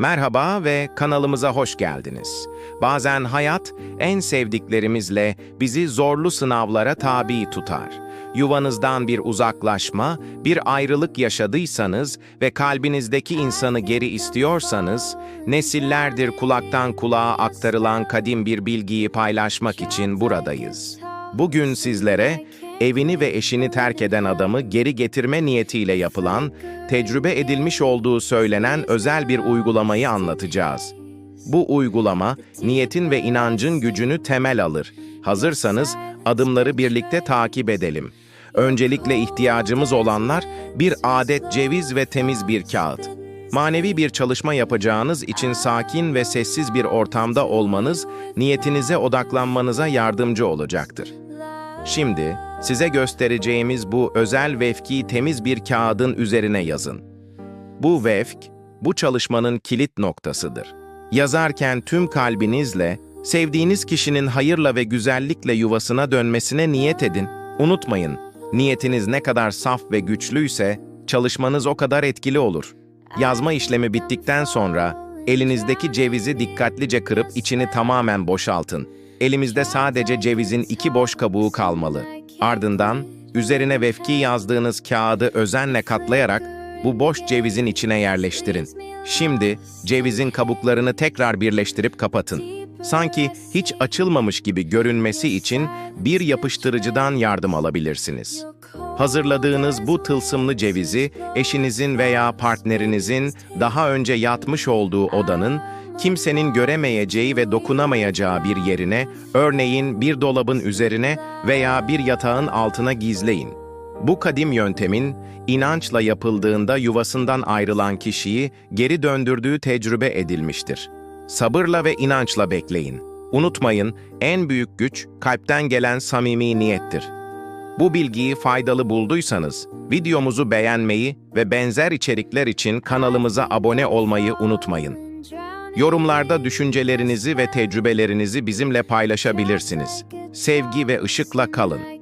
Merhaba ve kanalımıza hoş geldiniz. Bazen hayat en sevdiklerimizle bizi zorlu sınavlara tabi tutar. Yuvanızdan bir uzaklaşma, bir ayrılık yaşadıysanız ve kalbinizdeki insanı geri istiyorsanız, nesillerdir kulaktan kulağa aktarılan kadim bir bilgiyi paylaşmak için buradayız. Bugün sizlere evini ve eşini terk eden adamı geri getirme niyetiyle yapılan, tecrübe edilmiş olduğu söylenen özel bir uygulamayı anlatacağız. Bu uygulama, niyetin ve inancın gücünü temel alır. Hazırsanız adımları birlikte takip edelim. Öncelikle ihtiyacımız olanlar bir adet ceviz ve temiz bir kağıt. Manevi bir çalışma yapacağınız için sakin ve sessiz bir ortamda olmanız, niyetinize odaklanmanıza yardımcı olacaktır. Şimdi size göstereceğimiz bu özel vefkiyi temiz bir kağıdın üzerine yazın. Bu vefk, bu çalışmanın kilit noktasıdır. Yazarken tüm kalbinizle, sevdiğiniz kişinin hayırla ve güzellikle yuvasına dönmesine niyet edin. Unutmayın, niyetiniz ne kadar saf ve güçlüyse, çalışmanız o kadar etkili olur. Yazma işlemi bittikten sonra, elinizdeki cevizi dikkatlice kırıp içini tamamen boşaltın. Elimizde sadece cevizin iki boş kabuğu kalmalı. Ardından üzerine vefki yazdığınız kağıdı özenle katlayarak bu boş cevizin içine yerleştirin. Şimdi cevizin kabuklarını tekrar birleştirip kapatın. Sanki hiç açılmamış gibi görünmesi için bir yapıştırıcıdan yardım alabilirsiniz. Hazırladığınız bu tılsımlı cevizi eşinizin veya partnerinizin daha önce yatmış olduğu odanın kimsenin göremeyeceği ve dokunamayacağı bir yerine, örneğin bir dolabın üzerine veya bir yatağın altına gizleyin. Bu kadim yöntemin inançla yapıldığında yuvasından ayrılan kişiyi geri döndürdüğü tecrübe edilmiştir. Sabırla ve inançla bekleyin. Unutmayın, en büyük güç kalpten gelen samimi niyettir. Bu bilgiyi faydalı bulduysanız, videomuzu beğenmeyi ve benzer içerikler için kanalımıza abone olmayı unutmayın. Yorumlarda düşüncelerinizi ve tecrübelerinizi bizimle paylaşabilirsiniz. Sevgi ve ışıkla kalın.